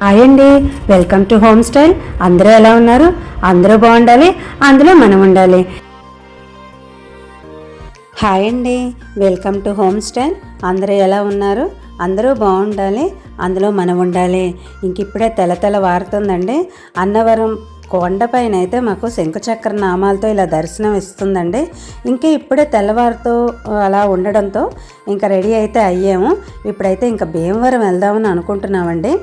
Hi అండి welcome to home style అందరూ ఎలా ఉన్నారు? అందరూ బాగుండాలి అందులో మనం ఉండాలి. హాయ్ అండి వెల్కమ్ టు హోమ్ స్టైల్ అందరూ ఎలా ఉన్నారు? అందరూ బాగుండాలి అందులో మనం ఉండాలి. ఇంక ఇప్పుడే తెల వారుతుందండి. అన్నవరం కొండపైన అయితే మాకు శంకుచక్ర నామాలతో ఇలా దర్శనం ఇస్తుందండి. ఇంకా ఇప్పుడే తెల్లవారితో అలా ఉండడంతో ఇంకా రెడీ అయితే అయ్యాము. ఇప్పుడైతే ఇంకా భీమవరం వెళ్దామని అనుకుంటున్నామండి.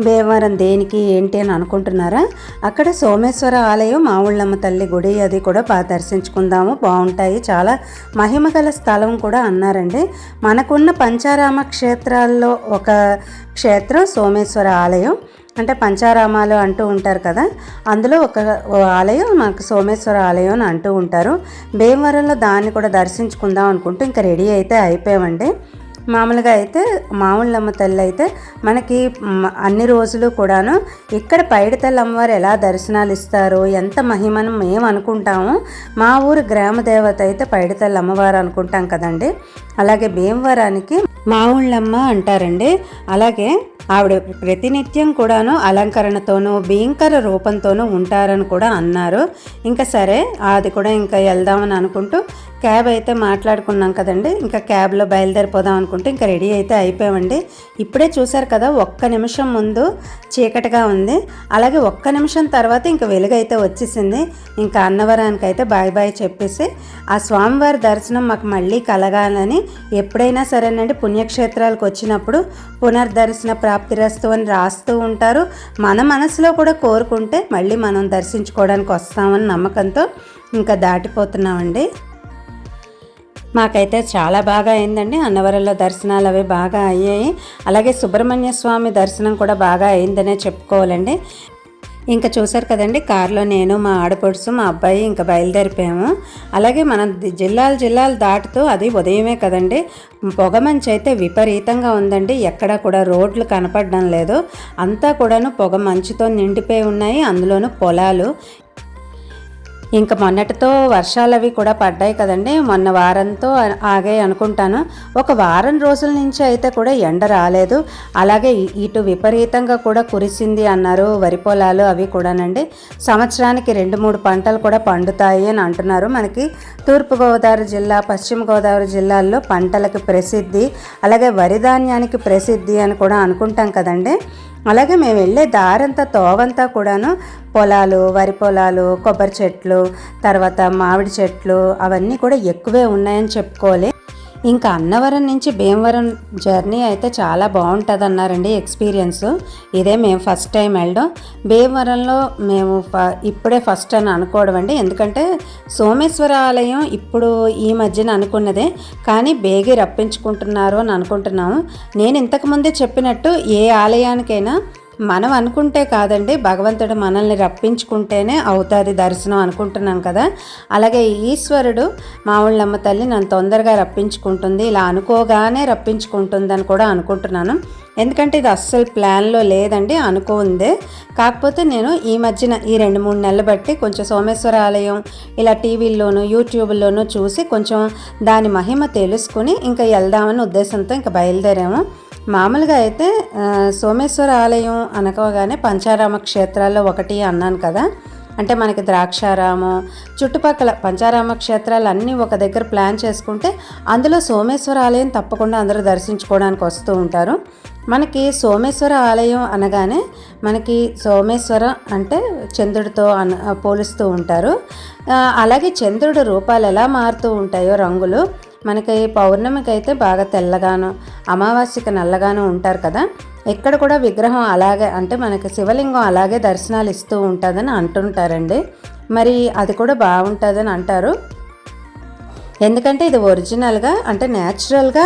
భీమవరం దేనికి ఏంటి అని అనుకుంటున్నారా? అక్కడ సోమేశ్వర ఆలయం మావుళ్ళమ్మ తల్లి గుడి అది కూడా బాగా దర్శించుకుందాము. బాగుంటాయి. చాలా మహిమ గల స్థలం కూడా అన్నారండి. మనకున్న పంచారామ క్షేత్రాల్లో ఒక క్షేత్రం సోమేశ్వర ఆలయం. అంటే పంచారామాలు అంటూ ఉంటారు కదా. అందులో ఒక ఆలయం మాకు సోమేశ్వర ఆలయం అని అంటూ ఉంటారు. భీమవరంలో దాన్ని కూడా దర్శించుకుందాం అనుకుంటూ ఇంకా రెడీ అయితే అయిపోయామండి. మామూలుగా అయితే మామూలమ్మ తల్లి అయితే మనకి అన్ని రోజులు కూడాను ఇక్కడ పైడితల్లి అమ్మవారు ఎలా దర్శనాలు ఇస్తారు ఎంత మహిమను మేము అనుకుంటాము మా ఊరు గ్రామ దేవత అయితే పైడితల్లి అమ్మవారు అనుకుంటాం కదండి. అలాగే భీమవరానికి మావుళ్ళమ్మ అంటారండి. అలాగే ఆవిడ ప్రతినిత్యం కూడాను అలంకరణతోనూ భీంకర రూపంతోనూ ఉంటారని కూడా అన్నారు. ఇంకా సరే అది కూడా ఇంకా వెళ్దామని అనుకుంటూ క్యాబ్ అయితే మాట్లాడుకున్నాం కదండి. ఇంకా క్యాబ్లో బయలుదేరిపోదాం అనుకుంటే ఇంకా రెడీ అయితే అయిపోయామండి. ఇప్పుడే చూశారు కదా ఒక్క నిమిషం ముందు చీకటిగా ఉంది. అలాగే ఒక్క నిమిషం తర్వాత ఇంకా వెలుగైతే వచ్చేసింది. ఇంకా అన్నవరానికి అయితే బాయ్ బాయ్ చెప్పేసి ఆ స్వామివారి దర్శనం మాకు మళ్ళీ కలగాలని ఎప్పుడైనా సరేనండి. పుణ్యక్షేత్రాలకు వచ్చినప్పుడు పునర్దర్శన ప్రాప్తి ప్రాప్తిరస్తు అని రాస్తూ ఉంటారు. మన మనసులో కూడా కోరుకుంటే మళ్ళీ మనం దర్శించుకోవడానికి వస్తామని నమ్మకంతో ఇంకా దాటిపోతున్నామండి. మాకైతే చాలా బాగా అయిందండి. అన్నవరంలో దర్శనాలు అవి బాగా అయ్యాయి. అలాగే సుబ్రహ్మణ్య స్వామి దర్శనం కూడా బాగా అయిందనే చెప్పుకోవాలండి. ఇంకా చూసారు కదండి కారులో నేను మా ఆడపడుసు మా అబ్బాయి ఇంకా బయలుదేరిపోయాము. అలాగే మనం జిల్లాలు జిల్లాలు దాటుతూ అది ఉదయమే కదండి. పొగమంచు అయితే విపరీతంగా ఉందండి. ఎక్కడా కూడా రోడ్లు కనపడడం లేదు. అంతా కూడాను పొగ మంచుతో నిండిపోయి ఉన్నాయి. అందులోనూ పొలాలు ఇంకా మొన్నటితో వర్షాలు అవి కూడా పడ్డాయి కదండి. మొన్న వారంతో ఆగాయి అనుకుంటాను. ఒక వారం రోజుల నుంచి అయితే కూడా ఎండ రాలేదు. అలాగే ఇటు విపరీతంగా కూడా కురిసింది అన్నారు వరి పొలాలు అవి కూడానండి. సంవత్సరానికి రెండు మూడు పంటలు కూడా పండుతాయి అని అంటున్నారు. మనకి తూర్పుగోదావరి జిల్లా పశ్చిమ గోదావరి జిల్లాల్లో పంటలకు ప్రసిద్ధి అలాగే వరి ధాన్యానికి ప్రసిద్ధి అని కూడా అనుకుంటాం కదండి. అలాగే మేము వెళ్ళే దారంతా తోవంతా కూడాను పొలాలు వరి పొలాలు కొబ్బరి చెట్లు తర్వాత మామిడి చెట్లు అవన్నీ కూడా ఎక్కువే ఉన్నాయని చెప్పుకోవాలి. ఇంకా అన్నవరం నుంచి భీమవరం జర్నీ అయితే చాలా బాగుంటుంది అన్నారండి ఎక్స్పీరియన్స్. ఇదే మేము ఫస్ట్ టైం వెళ్ళడం. భీమవరంలో మేము ఫ- ఇప్పుడే ఫస్ట్ అని అనుకోవడం అండి. ఎందుకంటే సోమేశ్వర ఆలయం ఇప్పుడు ఈ మధ్యన అనుకున్నదే. కానీ బేగి రప్పించుకుంటున్నారు అని అనుకుంటున్నాము. నేను ఇంతకుముందే చెప్పినట్టు ఏ ఆలయానికైనా మనం అనుకుంటే కాదండి భగవంతుడు మనల్ని రప్పించుకుంటేనే అవుతుంది దర్శనం అనుకుంటున్నాం కదా. అలాగే ఈశ్వరుడు మామూళ్ళమ్మ తల్లి నన్ను తొందరగా రప్పించుకుంటుంది ఇలా అనుకోగానే రప్పించుకుంటుందని కూడా అనుకుంటున్నాను. ఎందుకంటే ఇది అస్సలు ప్లాన్లో లేదండి అనుకోందే. కాకపోతే నేను ఈ మధ్యన ఈ రెండు మూడు నెలలు బట్టి కొంచెం సోమేశ్వర ఆలయం ఇలా టీవీల్లోనూ యూట్యూబ్లోనూ చూసి కొంచెం దాని మహిమ తెలుసుకుని ఇంకా వెళ్దామని ఉద్దేశంతో ఇంకా బయలుదేరాము. మామూలుగా అయితే సోమేశ్వర ఆలయం అనకవగానే పంచారామ క్షేత్రాల్లో ఒకటి అన్నాను కదా. అంటే మనకి ద్రాక్షారామం చుట్టుపక్కల పంచారామ క్షేత్రాలు అన్నీ ఒక దగ్గర ప్లాన్ చేసుకుంటే అందులో సోమేశ్వర ఆలయం తప్పకుండా అందరూ దర్శించుకోవడానికి వస్తూ ఉంటారు. మనకి సోమేశ్వర ఆలయం అనగానే మనకి సోమేశ్వర అంటే చంద్రుడితో అన పోలుస్తూ ఉంటారు. అలాగే చంద్రుడు రూపాలు ఎలా మారుతూ ఉంటాయో రంగులు మనకి పౌర్ణమికైతే బాగా తెల్లగాను అమావాస్యకి నల్లగాను ఉంటారు కదా. ఇక్కడ కూడా విగ్రహం అలాగే అంటే మనకి శివలింగం అలాగే దర్శనాలు ఇస్తూ ఉంటుందని అంటుంటారండి. మరి అది కూడా బాగుంటుందని అంటారు. ఎందుకంటే ఇది ఒరిజినల్గా అంటే న్యాచురల్గా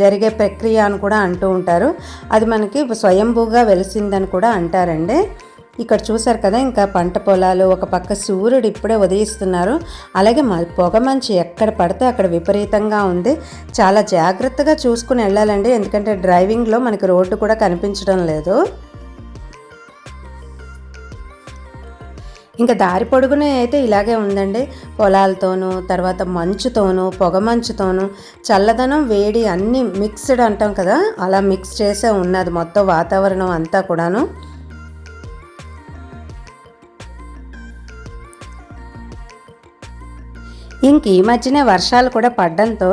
జరిగే ప్రక్రియ అని కూడా అంటూ ఉంటారు. అది మనకి స్వయంభూగా వెలిసిందని కూడా అంటారండి. ఇక్కడ చూశారు కదా ఇంకా పంట పొలాలు ఒక పక్క సూర్యుడు ఇప్పుడే ఉదయిస్తున్నారు. అలాగే మ పొగ మంచి ఎక్కడ పడితే అక్కడ విపరీతంగా ఉంది. చాలా జాగ్రత్తగా చూసుకుని వెళ్ళాలండి ఎందుకంటే డ్రైవింగ్లో మనకి రోడ్డు కూడా కనిపించడం లేదు. ఇంకా దారి పొడుగునే అయితే ఇలాగే ఉందండి. పొలాలతోనూ తర్వాత మంచుతోనూ పొగ మంచుతోనూ చల్లదనం వేడి అన్నీ మిక్స్డ్ అంటాం కదా అలా మిక్స్ చేసే ఉన్నది మొత్తం వాతావరణం అంతా కూడాను. ఇంక ఈ మధ్యనే వర్షాలు కూడా పడ్డంతో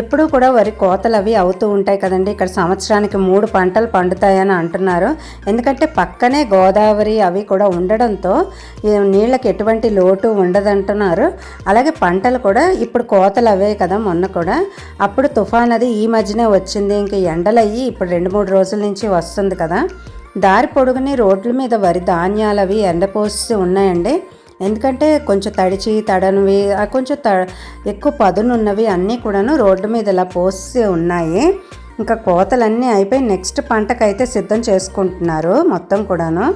ఎప్పుడూ కూడా వరి కోతలు అవి అవుతూ ఉంటాయి కదండి. ఇక్కడ సంవత్సరానికి మూడు పంటలు పండుతాయని అంటున్నారు. ఎందుకంటే పక్కనే గోదావరి అవి కూడా ఉండడంతో నీళ్ళకి ఎటువంటి లోటు ఉండదంటున్నారు. అలాగే పంటలు కూడా ఇప్పుడు కోతలు అవే కదా మొన్న కూడా. అప్పుడు తుఫాన్ అది ఈ మధ్యనే వచ్చింది. ఇంక ఎండలయ్యి ఇప్పుడు రెండు మూడు రోజుల నుంచి వస్తుంది కదా. దారి పొడుగుని రోడ్ల మీద వరి ధాన్యాలు అవి ఎండపోసి ఉన్నాయండి. ఎందుకంటే కొంచెం తడిచి తడనివి ఆ కొంచెం త ఎక్కువ పదునున్నవి అన్నీ కూడాను రోడ్డు మీద ఇలా పోసి ఉన్నాయి. ఇంకా కోతలన్నీ అయిపోయి నెక్స్ట్ పంటకైతే సిద్ధం చేసుకుంటున్నారు మొత్తం కూడాను.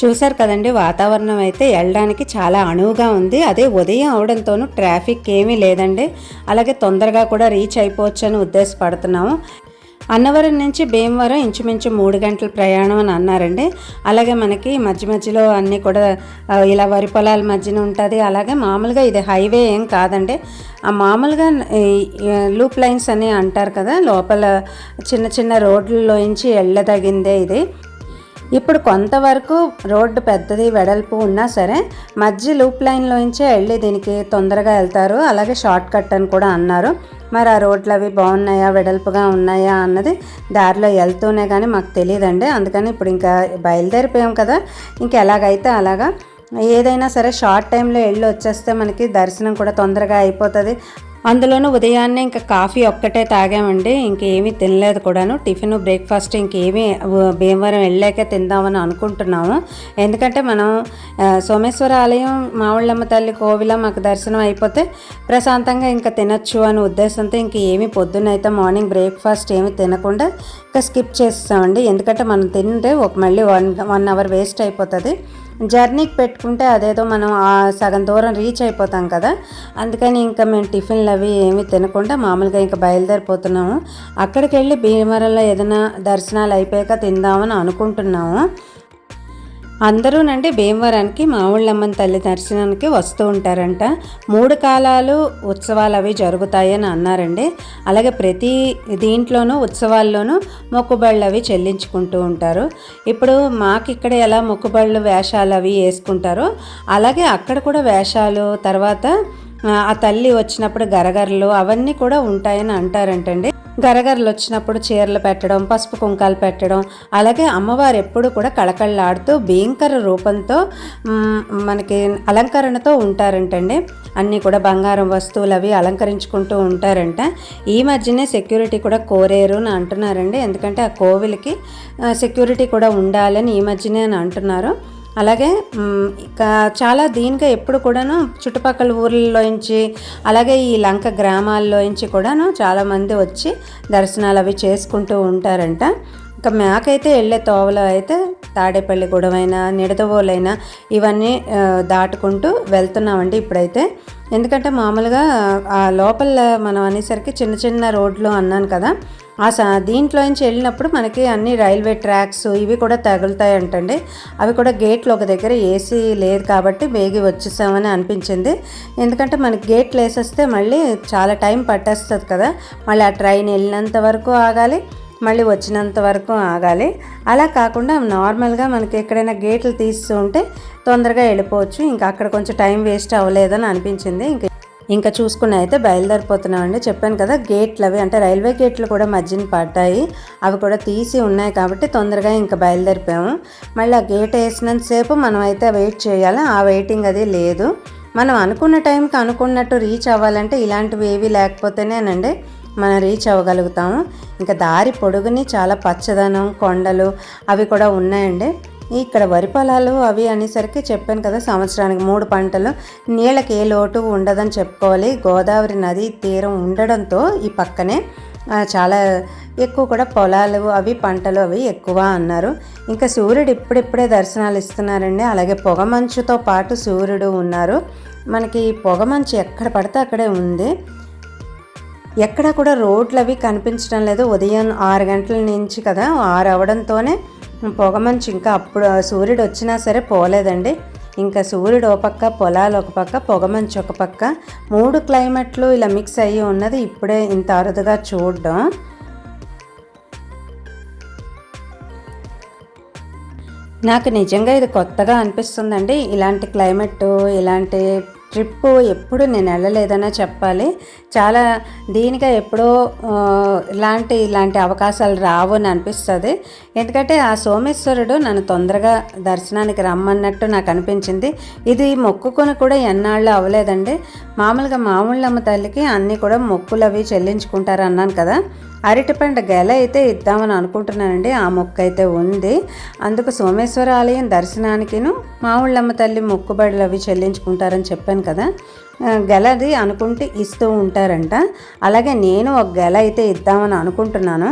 చూశారు కదండి వాతావరణం అయితే వెళ్ళడానికి చాలా అణువుగా ఉంది. అదే ఉదయం అవడంతోనూ ట్రాఫిక్ ఏమీ లేదండి. అలాగే తొందరగా కూడా రీచ్ అయిపోవచ్చు అని ఉద్దేశపడుతున్నాము. అన్నవరం నుంచి భీమవరం ఇంచుమించు మూడు గంటల ప్రయాణం అని అన్నారండి. అలాగే మనకి మధ్య మధ్యలో అన్నీ కూడా ఇలా వరి పొలాల మధ్యన ఉంటుంది. అలాగే మామూలుగా ఇది హైవే ఏం కాదండి. ఆ మామూలుగా లూప్ లైన్స్ అని అంటారు కదా లోపల చిన్న చిన్న రోడ్లలోంచి వెళ్ళదగిందే ఇది. ఇప్పుడు కొంతవరకు రోడ్డు పెద్దది వెడల్పు ఉన్నా సరే మధ్య లూప్ లైన్లోంచే వెళ్ళి దీనికి తొందరగా వెళ్తారు. అలాగే షార్ట్ కట్ అని కూడా అన్నారు. మరి ఆ రోడ్లు అవి బాగున్నాయా వెడల్పుగా ఉన్నాయా అన్నది దారిలో వెళ్తూనే కానీ మాకు తెలియదండి అందుకని ఇప్పుడు ఇంకా బయలుదేరిపోయాం కదా. ఇంక ఎలాగైతే అలాగా ఏదైనా సరే షార్ట్ టైంలో వెళ్ళి వచ్చేస్తే మనకి దర్శనం కూడా తొందరగా అయిపోతుంది. అందులోనూ ఉదయాన్నే ఇంకా కాఫీ ఒక్కటే తాగామండి. ఇంకేమీ తినలేదు కూడాను. టిఫిన్ బ్రేక్ఫాస్ట్ ఇంకేమీ భీమవరం వెళ్ళాకే తిందామని అనుకుంటున్నాము. ఎందుకంటే మనం సోమేశ్వర ఆలయం మావుళ్ళమ్మ తల్లి కోవిల మాకు దర్శనం అయిపోతే ప్రశాంతంగా ఇంకా తినచ్చు అనే ఉద్దేశంతో ఇంక ఏమీ పొద్దున్నైతే మార్నింగ్ బ్రేక్ఫాస్ట్ ఏమీ తినకుండా ఇంకా స్కిప్ చేస్తామండి ఎందుకంటే మనం తింటే ఒక మళ్ళీ వన్ వన్ అవర్ వేస్ట్ అయిపోతుంది. జర్నీకి పెట్టుకుంటే అదేదో మనం ఆ సగం దూరం రీచ్ అయిపోతాం కదా. అందుకని ఇంకా మేము టిఫిన్లు అవి ఏమీ తినకుండా మామూలుగా ఇంకా బయలుదేరిపోతున్నాము. అక్కడికి వెళ్ళి భీమవరంలో ఏదైనా దర్శనాలు అయిపోయాక తిందామని అనుకుంటున్నాము. అందరూనండి భీమవరానికి మావుళ్ళమ్మని తల్లి దర్శనానికి వస్తూ ఉంటారంట. మూడు కాలాలు ఉత్సవాలు అవి జరుగుతాయని అన్నారండి. అలాగే ప్రతి దీంట్లోనూ ఉత్సవాల్లోనూ మొక్కుబళ్ళు అవి చెల్లించుకుంటూ ఉంటారు. ఇప్పుడు మాకు ఇక్కడ ఎలా మొక్కుబళ్ళు వేషాలు అవి వేసుకుంటారో అలాగే అక్కడ కూడా వేషాలు తర్వాత ఆ, ఆ తల్లి వచ్చినప్పుడు గరగరలు అవన్నీ కూడా ఉంటాయని అంటారంటండి. గరగరలు వచ్చినప్పుడు చీరలు పెట్టడం పసుపు కుంకాలు పెట్టడం అలాగే అమ్మవారు ఎప్పుడు కూడా కళకళలాడుతూ భయంకర రూపంతో మనకి అలంకరణతో ఉంటారంటండి. అన్నీ కూడా బంగారం వస్తువులు అవి అలంకరించుకుంటూ ఉంటారంట. ఈ మధ్యనే సెక్యూరిటీ కూడా కోరేరు అని అంటున్నారండి. ఎందుకంటే ఆ కోవిల్కి సెక్యూరిటీ కూడా ఉండాలని ఈ మధ్యనే అని అంటున్నారు. అలాగే చాలా దీనిగా ఎప్పుడు కూడాను చుట్టుపక్కల ఊర్లలోంచి అలాగే ఈ లంక గ్రామాల్లోంచి కూడాను చాలామంది వచ్చి దర్శనాలు అవి చేసుకుంటూ ఉంటారంట. ఇంకా మాకైతే వెళ్ళే తోవలో అయితే తాడేపల్లి తాడేపల్లిగూడెమైనా నిడదవోలైనా ఇవన్నీ దాటుకుంటూ వెళ్తున్నామండి ఇప్పుడైతే. ఎందుకంటే మామూలుగా ఆ లోపల మనం అనేసరికి చిన్న చిన్న రోడ్లు అన్నాను కదా ఆ స దీంట్లోంచి వెళ్ళినప్పుడు మనకి అన్ని రైల్వే ట్రాక్స్ ఇవి కూడా తగులుతాయి అంటండి అవి కూడా గేట్లు ఒక దగ్గర ఏసీ లేదు కాబట్టి బేగి వచ్చేసామని అనిపించింది. ఎందుకంటే మనకి గేట్లు వేసేస్తే మళ్ళీ చాలా టైం పట్టేస్తుంది కదా. మళ్ళీ ఆ ట్రైన్ వెళ్ళినంత వరకు ఆగాలి మళ్ళీ వచ్చినంత వరకు ఆగాలి. అలా కాకుండా నార్మల్గా మనకి ఎక్కడైనా గేట్లు తీస్తూ ఉంటే తొందరగా వెళ్ళిపోవచ్చు. ఇంకా అక్కడ కొంచెం టైం వేస్ట్ అవ్వలేదని అనిపించింది. ఇంకా ఇంకా చూసుకుని అయితే బయలుదేరిపోతున్నామండి. చెప్పాను కదా గేట్లు అవి అంటే రైల్వే గేట్లు కూడా మధ్యన పడ్డాయి. అవి కూడా తీసి ఉన్నాయి కాబట్టి తొందరగా ఇంకా బయలుదేరిపోయాము. మళ్ళీ ఆ గేట్ వేసినంతసేపు మనం అయితే వెయిట్ చేయాలి. ఆ వెయిటింగ్ అది లేదు. మనం అనుకున్న టైంకి అనుకున్నట్టు రీచ్ అవ్వాలంటే ఇలాంటివి ఏవి లేకపోతేనేనండి మనం రీచ్ అవ్వగలుగుతాము. ఇంకా దారి పొడుగుని చాలా పచ్చదనం కొండలు అవి కూడా ఉన్నాయండి. ఇక్కడ వరి పొలాలు అవి అనేసరికి చెప్పాను కదా సంవత్సరానికి మూడు పంటలు. నీళ్ళకి ఏ లోటు ఉండదని చెప్పుకోవాలి. గోదావరి నది తీరం ఉండడంతో ఈ పక్కనే చాలా ఎక్కువ కూడా పొలాలు అవి పంటలు అవి ఎక్కువ అన్నారు. ఇంకా సూర్యుడు ఇప్పుడిప్పుడే దర్శనాలు ఇస్తున్నారండి. అలాగే పొగమంచుతో పాటు సూర్యుడు ఉన్నారు. మనకి పొగమంచు ఎక్కడ పడితే అక్కడే ఉంది. ఎక్కడ కూడా రోడ్లు అవి కనిపించడం లేదు. ఉదయం ఆరు గంటల నుంచి కదా ఆరు అవడంతోనే పొగమంచు ఇంకా అప్పుడు సూర్యుడు వచ్చినా సరే పోలేదండి. ఇంకా సూర్యుడు ఒక పక్క పొలాలు ఒక పక్క పొగమంచు ఒక పక్క మూడు క్లైమేట్లు ఇలా మిక్స్ అయ్యి ఉన్నది. ఇప్పుడే ఇంత అరుదుగా చూడడం. నాకు నిజంగా ఇది కొత్తగా అనిపిస్తుందండి. ఇలాంటి క్లైమేట్ ఇలాంటి ట్రిప్ ఎప్పుడు నేను వెళ్ళలేదనే చెప్పాలి. చాలా దీనిగా ఎప్పుడో ఇలాంటి ఇలాంటి అవకాశాలు రావు అని అనిపిస్తుంది. ఎందుకంటే ఆ సోమేశ్వరుడు నన్ను తొందరగా దర్శనానికి రమ్మన్నట్టు నాకు అనిపించింది. ఇది మొక్కుకొని కూడా ఎన్నాళ్ళు అవ్వలేదండి. మామూలుగా మామూళ్ళమ్మ తల్లికి అన్నీ కూడా మొక్కులు అవి చెల్లించుకుంటారు అన్నాను కదా. అరటిపండు గెల అయితే ఇద్దామని అనుకుంటున్నానండి. ఆ మొక్క అయితే ఉంది. అందుకు సోమేశ్వర ఆలయం దర్శనానికిను మావుళ్ళమ్మ తల్లి మొక్కుబడులు అవి చెల్లించుకుంటారని చెప్పాను కదా. గెలది అనుకుంటే ఇస్తూ ఉంటారంట. అలాగే నేను ఒక గెల అయితే ఇద్దామని అనుకుంటున్నాను.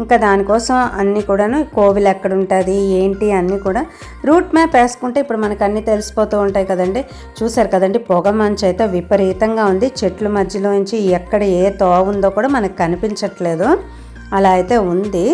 ఇంకా దానికోసం అన్నీ కూడాను కోవిల్ ఎక్కడ ఉంటుంది ఏంటి అన్నీ కూడా రూట్ మ్యాప్ వేసుకుంటే ఇప్పుడు మనకు అన్నీ తెలిసిపోతూ ఉంటాయి కదండి. చూసారు కదండి పొగ మంచు అయితే విపరీతంగా ఉంది. చెట్ల మధ్యలో నుంచి ఎక్కడ ఏ తోవ ఉందో కూడా మనకు కనిపించట్లేదు. అలా అయితే ఉంది.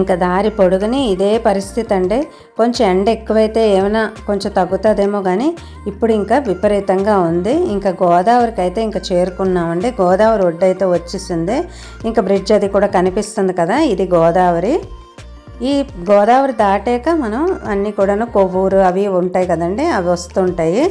ఇంకా దారి పొడుగుని ఇదే పరిస్థితి అండి కొంచెం ఎండ ఎక్కువైతే ఏమైనా కొంచెం తగ్గుతుందేమో కానీ ఇప్పుడు ఇంకా విపరీతంగా ఉంది. ఇంకా గోదావరికి అయితే ఇంకా చేరుకున్నామండి. గోదావరి ఒడ్డు అయితే వచ్చేసింది. ఇంకా బ్రిడ్జ్ అది కూడా కనిపిస్తుంది కదా ఇది గోదావరి. ఈ గోదావరి దాటాక మనం అన్నీ కూడాను కొవ్వూరు అవి ఉంటాయి కదండి అవి వస్తుంటాయి.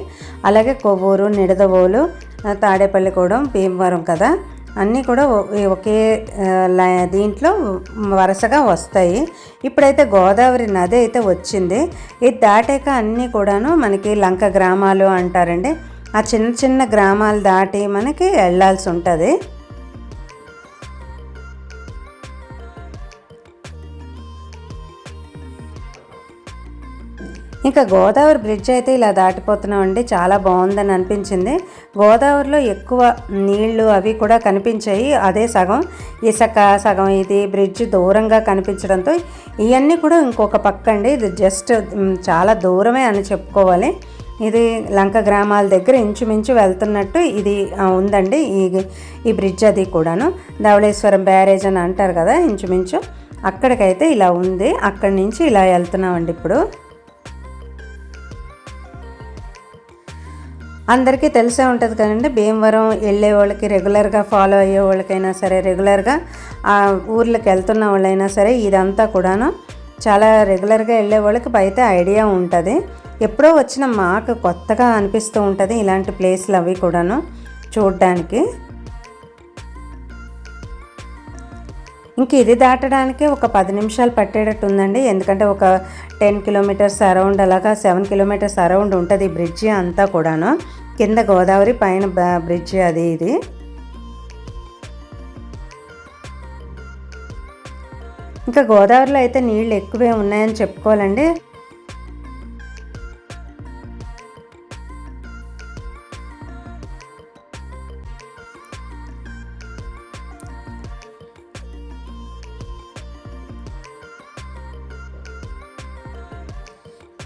అలాగే కొవ్వూరు నిడదవోలు తాడేపల్లి తాడేపల్లిగూడెం భీమవరం కదా. అన్నీ కూడా ఒకే లై- దీంట్లో వరుసగా వస్తాయి. ఇప్పుడైతే గోదావరి నది అయితే వచ్చింది. ఇది దాటాక అన్నీ కూడాను మనకి లంక గ్రామాలు అంటారండి. ఆ చిన్న చిన్న గ్రామాలు దాటి మనకి వెళ్ళాల్సి ఉంటుంది. ఇంకా గోదావరి బ్రిడ్జ్ అయితే ఇలా దాటిపోతున్నామండి. చాలా బాగుందని అనిపించింది. గోదావరిలో ఎక్కువ నీళ్ళు అవి కూడా కనిపించాయి. అదే సగం ఇసక సగం ఇది బ్రిడ్జ్ దూరంగా కనిపించడంతో ఇవన్నీ కూడా ఇంకొక పక్క అండి ఇది జస్ట్ చాలా దూరమే అని చెప్పుకోవాలి. ఇది లంక గ్రామాల దగ్గర ఇంచుమించు వెళ్తున్నట్టు ఇది ఉందండి. ఈ ఈ బ్రిడ్జ్ అది కూడాను. ధవళేశ్వరం బ్యారేజ్ అని అంటారు కదా ఇంచుమించు. అక్కడికైతే ఇలా ఉంది. అక్కడి నుంచి ఇలా వెళ్తున్నామండి ఇప్పుడు. అందరికీ తెలిసే ఉంటుంది కదండి. భీమవరం వెళ్ళే వాళ్ళకి రెగ్యులర్గా ఫాలో అయ్యే వాళ్ళకైనా సరే రెగ్యులర్గా ఆ ఊర్లకు వెళ్తున్న వాళ్ళైనా సరే ఇదంతా కూడాను చాలా రెగ్యులర్గా వెళ్ళే వాళ్ళకి బయట ఐడియా ఉంటుంది. ఎప్పుడో వచ్చిన మాకు కొత్తగా అనిపిస్తూ ఉంటుంది ఇలాంటి ప్లేస్లు అవి కూడాను చూడడానికి. ఇంక ఇది దాటడానికి ఒక పది నిమిషాలు పట్టేటట్టు ఉందండి. ఎందుకంటే ఒక టెన్ కిలోమీటర్స్ అరౌండ్ అలాగా సెవెన్ కిలోమీటర్స్ అరౌండ్ ఉంటుంది ఈ బ్రిడ్జి అంతా కూడాను. కింద గోదావరి పైన బ్రిడ్జ్ అది ఇది. ఇంకా గోదావరిలో అయితే నీళ్ళు ఎక్కువే ఉన్నాయని చెప్పుకోవాలండి.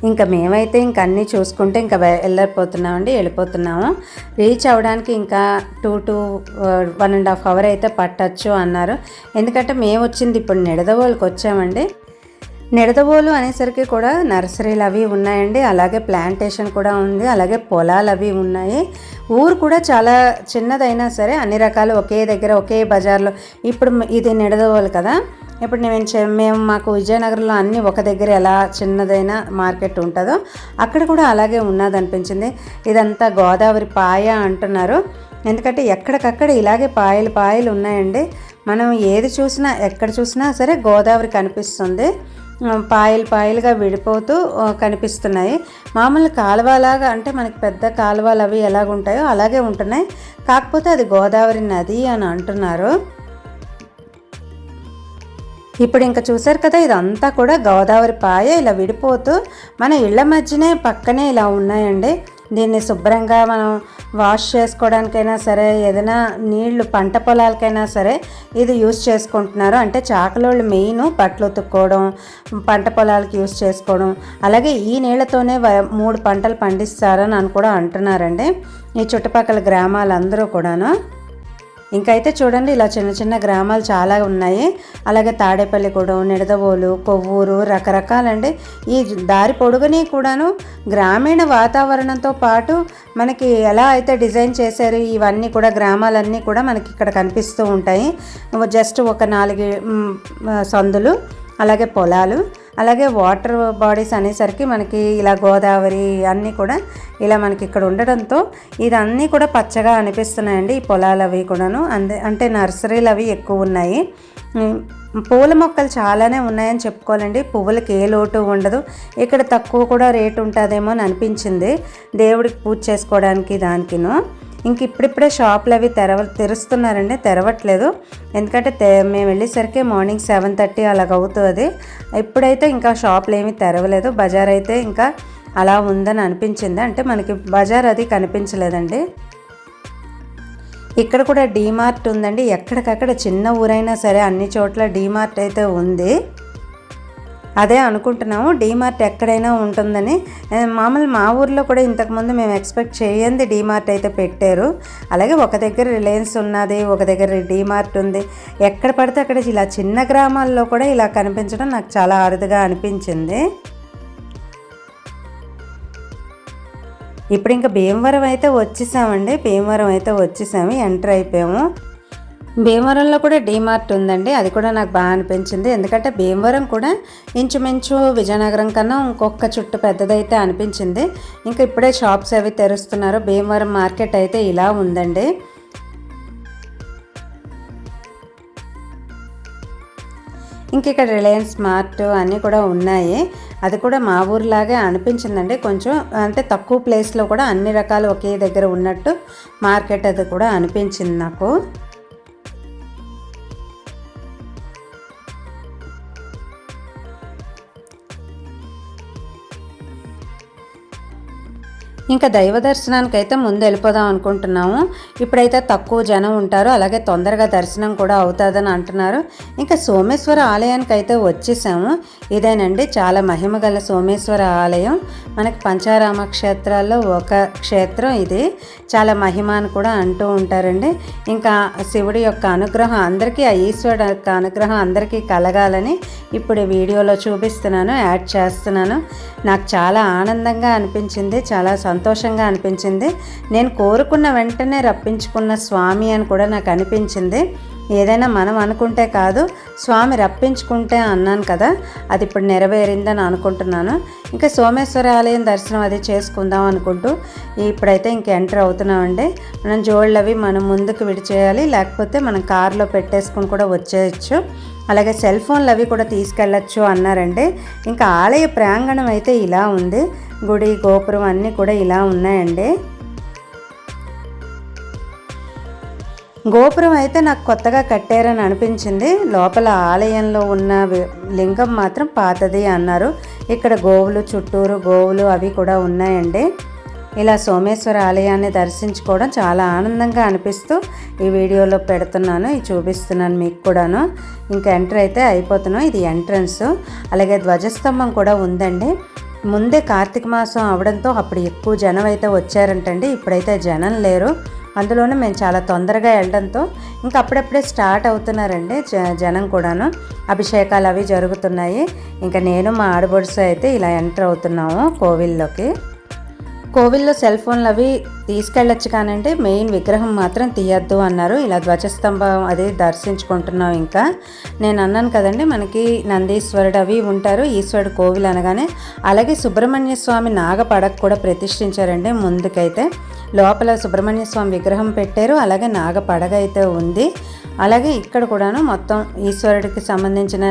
ఇంకా మేమైతే ఇంక అన్నీ చూసుకుంటే ఇంకా వెళ్ళిపోతున్నామండి వెళ్ళిపోతున్నాము. రీచ్ అవ్వడానికి ఇంకా two to one and half hour అయితే పట్టచ్చు అన్నారు. ఎందుకంటే మేము వచ్చింది ఇప్పుడు నిడదవోలుకి వచ్చామండి. నిడదవోలు అనేసరికి కూడా నర్సరీలు అవి ఉన్నాయండి. అలాగే ప్లాంటేషన్ కూడా ఉంది. అలాగే పొలాలు అవి ఉన్నాయి. ఊరు కూడా చాలా చిన్నదైనా సరే అన్ని రకాలు ఒకే దగ్గర ఒకే బజార్లో. ఇప్పుడు ఇది నిడదవోలు కదా. ఇప్పుడు నేను మేము మాకు విజయనగరంలో అన్నీ ఒక దగ్గర ఎలా చిన్నదైన మార్కెట్ ఉంటుందో అక్కడ కూడా అలాగే ఉన్నది అనిపించింది ఇదంతా గోదావరి పాయ అంటున్నారు. ఎందుకంటే ఎక్కడికక్కడ ఇలాగే పాయలు పాయలు ఉన్నాయండి. మనం ఏది చూసినా ఎక్కడ చూసినా సరే గోదావరి కనిపిస్తుంది. పాయలు పాయలుగా విడిపోతూ కనిపిస్తున్నాయి. మామూలు కాలువలాగా అంటే మనకి పెద్ద కాలువలు అవి ఎలాగుంటాయో అలాగే ఉంటున్నాయి. కాకపోతే అది గోదావరి నది అని అంటున్నారు. ఇప్పుడు ఇంకా చూసారు కదా ఇదంతా కూడా గోదావరి పాయ ఇలా విడిపోతూ మన ఇళ్ళ మధ్యనే పక్కనే ఇలా ఉన్నాయండి. దీన్ని శుభ్రంగా మనం వాష్ చేసుకోవడానికైనా సరే ఏదైనా నీళ్ళు పంట పొలాలకైనా సరే ఇది యూస్ చేసుకుంటున్నారు. అంటే చాకలోళ్ళు మెయిన్ బట్టలు ఉతుక్కోవడం పంట పొలాలకి యూస్ చేసుకోవడం అలాగే ఈ నీళ్ళతోనే వ- మూడు పంటలు పండిస్తారని అని కూడా అంటున్నారండి. ఈ చుట్టుపక్కల గ్రామాలందరూ కూడాను. ఇంకైతే చూడండి ఇలా చిన్న చిన్న గ్రామాలు చాలా ఉన్నాయి. అలాగే తాడేపల్లిగూడెం నిడదవోలు కొవ్వూరు రకరకాలండి. ఈ దారి పొడుగుని కూడాను గ్రామీణ వాతావరణంతో పాటు మనకి ఎలా అయితే డిజైన్ చేశారు ఇవన్నీ కూడా గ్రామాలన్నీ కూడా మనకి ఇక్కడ కనిపిస్తూ ఉంటాయి. జస్ట్ ఒక నాలుగు సందులు అలాగే పొలాలు. అలాగే వాటర్ బాడీస్ అనేసరికి మనకి ఇలా గోదావరి అన్నీ కూడా ఇలా మనకి ఇక్కడ ఉండడంతో ఇదన్నీ కూడా పచ్చగా అనిపిస్తున్నాయండి ఈ పొలాలు అవి కూడాను. అందే అంటే నర్సరీలు అవి ఎక్కువ ఉన్నాయి. పూల మొక్కలు చాలానే ఉన్నాయని చెప్పుకోవాలండి. పువ్వులకి ఏ లోటు ఉండదు. ఇక్కడ తక్కువ కూడా రేటు ఉంటుందేమో అని అనిపించింది. దేవుడికి పూజ చేసుకోవడానికి దానికిను. ఇంక ఇప్పుడిప్పుడే షాపులు అవి తెరవ తెరుస్తున్నారండి తెరవట్లేదు. ఎందుకంటే తె మేము వెళ్ళేసరికి మార్నింగ్ సెవెన్ థర్టీ అలాగ అవుతుంది ఇప్పుడైతే ఇంకా షాపులు ఏమీ తెరవలేదు. బజార్ అయితే ఇంకా అలా ఉందని అనిపించింది. అంటే మనకి బజార్ అది కనిపించలేదండి. ఇక్కడ కూడా డీమార్ట్ ఉందండి. ఎక్కడికక్కడ చిన్న ఊరైనా సరే అన్ని చోట్ల డీమార్ట్ అయితే ఉంది. అదే అనుకుంటున్నాము. డీమార్ట్ ఎక్కడైనా ఉంటుందని. మామూలు మా ఊర్లో కూడా ఇంతకుముందు మేము ఎక్స్పెక్ట్ చేయంది డీమార్ట్ అయితే పెట్టారు. అలాగే ఒక దగ్గర రిలయన్స్ ఉన్నది ఒక దగ్గర డీమార్ట్ ఉంది. ఎక్కడ పడితే అక్కడ ఇలా చిన్న గ్రామాల్లో కూడా ఇలా కనిపించడం నాకు చాలా అరుదుగా అనిపించింది. ఇప్పుడు ఇంకా భీమవరం అయితే వచ్చేసామండి. భీమవరం అయితే వచ్చేసాము. ఎంటర్ అయిపోయాము. భీమవరంలో కూడా డీమార్ట్ ఉందండి. అది కూడా నాకు బాగా అనిపించింది. ఎందుకంటే భీమవరం కూడా ఇంచుమించు విజయనగరం కన్నా ఇంకొక చుట్టు పెద్దదైతే అనిపించింది. ఇంకా ఇప్పుడే షాప్స్ అవి తెరుస్తున్నారు. భీమవరం మార్కెట్ అయితే ఇలా ఉందండి. ఇంక ఇక్కడ రిలయన్స్ మార్ట్ అన్నీ కూడా ఉన్నాయి. అది కూడా మా ఊరిలాగే అనిపించిందండి. కొంచెం అంటే తక్కువ ప్లేస్లో కూడా అన్ని రకాలు ఒకే దగ్గర ఉన్నట్టు మార్కెట్ అది కూడా అనిపించింది నాకు. ఇంకా దైవ దర్శనానికి అయితే ముందు వెళ్ళిపోదాం అనుకుంటున్నాము. ఇప్పుడైతే తక్కువ జనం ఉంటారు అలాగే తొందరగా దర్శనం కూడా అవుతుందని అంటున్నారు. ఇంకా సోమేశ్వర ఆలయానికి అయితే వచ్చేసాము. ఇదేనండి చాలా మహిమ గల సోమేశ్వర ఆలయం. మనకి పంచారామ క్షేత్రాల్లో ఒక క్షేత్రం ఇది. చాలా మహిమ అని కూడా అంటూ ఉంటారండి. ఇంకా శివుడి యొక్క అనుగ్రహం అందరికీ ఆ ఈశ్వరుడు యొక్క అనుగ్రహం అందరికీ కలగాలని ఇప్పుడు వీడియోలో చూపిస్తున్నాను యాడ్ చేస్తున్నాను. నాకు చాలా ఆనందంగా అనిపించింది చాలా సంతోషంగా అనిపించింది. నేను కోరుకున్న వెంటనే రప్పించుకున్న స్వామి అని కూడా నాకు అనిపించింది. ఏదైనా మనం అనుకుంటే కాదు స్వామి రప్పించుకుంటే అన్నాను కదా అది ఇప్పుడు నెరవేరిందని అనుకుంటున్నాను. ఇంకా సోమేశ్వర ఆలయం దర్శనం అది చేసుకుందాం అనుకుంటూ ఇప్పుడైతే ఇంక ఎంటర్ అవుతున్నామండి. మనం జోళ్ళవి అవి మనం ముందుకు విడిచేయాలి లేకపోతే మనం కారులో పెట్టేసుకుని కూడా వచ్చేయచ్చు. అలాగే సెల్ ఫోన్లు అవి కూడా తీసుకెళ్ళచ్చు అన్నారండి. ఇంకా ఆలయ ప్రాంగణం అయితే ఇలా ఉంది. గుడి గోపురం అన్నీ కూడా ఇలా ఉన్నాయండి. గోపురం అయితే నాకు కొత్తగా కట్టారని అనిపించింది. లోపల ఆలయంలో ఉన్న లింగం మాత్రం పాతది అన్నారు. ఇక్కడ గోవులు చుట్టూరు గోవులు అవి కూడా ఉన్నాయండి. ఇలా సోమేశ్వర ఆలయాన్ని దర్శించుకోవడం చాలా ఆనందంగా అనిపిస్తూ ఈ వీడియోలో పెడుతున్నాను ఇది చూపిస్తున్నాను మీకు కూడాను. ఇంకా ఎంటర్ అయితే అయిపోతున్నాం ఇది ఎంట్రన్స్. అలాగే ధ్వజస్తంభం కూడా ఉందండి. ముందే కార్తీక మాసం అవడంతో అప్పుడు ఎక్కువ జనం అయితే వచ్చారంటండి ఇప్పుడైతే జనం లేరు. అందులోనే మేము చాలా తొందరగా వెళ్ళడంతో ఇంకా అప్పుడప్పుడే స్టార్ట్ అవుతున్నారండి జ- జనం కూడాను. అభిషేకాలు అవి జరుగుతున్నాయి. ఇంకా నేను మా ఆడబొడుసు అయితే ఇలా ఎంటర్ అవుతున్నాము కోవిల్లోకి. కోవిల్లో సెల్ ఫోన్లు అవి తీసుకెళ్ళొచ్చు కానంటే మెయిన్ విగ్రహం మాత్రం తీయద్దు అన్నారు. ఇలా ధ్వజస్తంభం అది దర్శించుకుంటున్నాం ఇంకా. నేను అన్నాను కదండి మనకి నందీశ్వరుడు అవి ఉంటారు ఈశ్వరుడు కోవిల్ అనగానే. అలాగే సుబ్రహ్మణ్య స్వామి నాగపడక కూడా ప్రతిష్ఠించారండి ముందుకైతే. లోపల సుబ్రహ్మణ్య స్వామి విగ్రహం పెట్టారు అలాగే నాగపడగ అయితే ఉంది. అలాగే ఇక్కడ కూడాను మొత్తం ఈశ్వరుడికి సంబంధించిన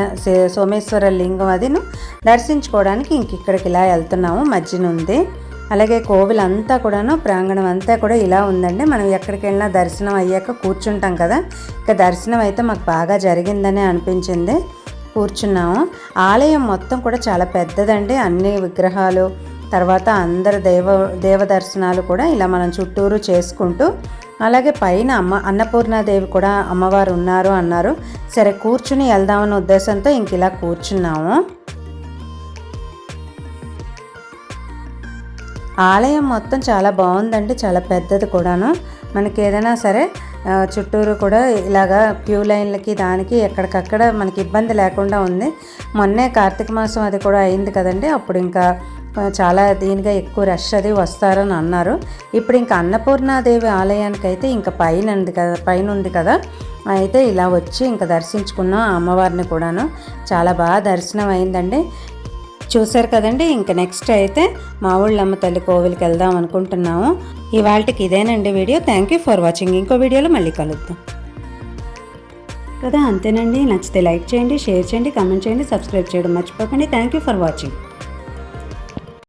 సోమేశ్వర లింగం అదిను దర్శించుకోవడానికి ఇంక ఇక్కడికి ఇలా వెళ్తున్నాము మధ్యన ఉంది అలాగే కోవిల్ అంతా కూడాను ప్రాంగణం అంతా కూడా ఇలా ఉందండి. మనం ఎక్కడికి వెళ్ళినా దర్శనం అయ్యాక కూర్చుంటాం కదా. ఇక దర్శనం అయితే మాకు బాగా జరిగిందనే అనిపించింది. కూర్చున్నాము. ఆలయం మొత్తం కూడా చాలా పెద్దదండి. అన్ని విగ్రహాలు తర్వాత అందరు దేవ దేవ దర్శనాలు కూడా ఇలా మనం చుట్టూరు చేసుకుంటూ అలాగే పైన అమ్మ అన్నపూర్ణాదేవి కూడా అమ్మవారు ఉన్నారు అన్నారు. సరే కూర్చుని వెళ్దామన్న ఉద్దేశంతో ఇంక ఇలా కూర్చున్నాము. ఆలయం మొత్తం చాలా బాగుందండి చాలా పెద్దది కూడాను. మనకి ఏదైనా సరే చుట్టూరు కూడా ఇలాగా క్యూ లైన్లకి దానికి ఎక్కడికక్కడ మనకి ఇబ్బంది లేకుండా ఉంది. మొన్నే కార్తీక మాసం అది కూడా అయింది కదండి అప్పుడు ఇంకా చాలా దీనిగా ఎక్కువ రష్ అది వస్తారని అన్నారు. ఇప్పుడు ఇంకా అన్నపూర్ణాదేవి ఆలయానికి అయితే ఇంకా పైన ఉంది కదా పైన ఉంది కదా. అయితే ఇలా వచ్చి ఇంకా దర్శించుకున్నాం అమ్మవారిని కూడాను. చాలా బాగా దర్శనం అయిందండి చూశారు కదండి. ఇంకా నెక్స్ట్ అయితే మా ఊళ్ళమ్మ తల్లి కోవిల్కి వెళ్దాం అనుకుంటున్నాము. ఇవాళకి ఇదేనండి video. Thank you for watching ఇంకో వీడియోలో మళ్ళీ కలుద్దాం. కదా అంతేనండి. నచ్చితే లైక్ చేయండి షేర్ చేయండి కామెంట్ చేయండి సబ్స్క్రైబ్ చేయడం మర్చిపోకండి. Thank you for watching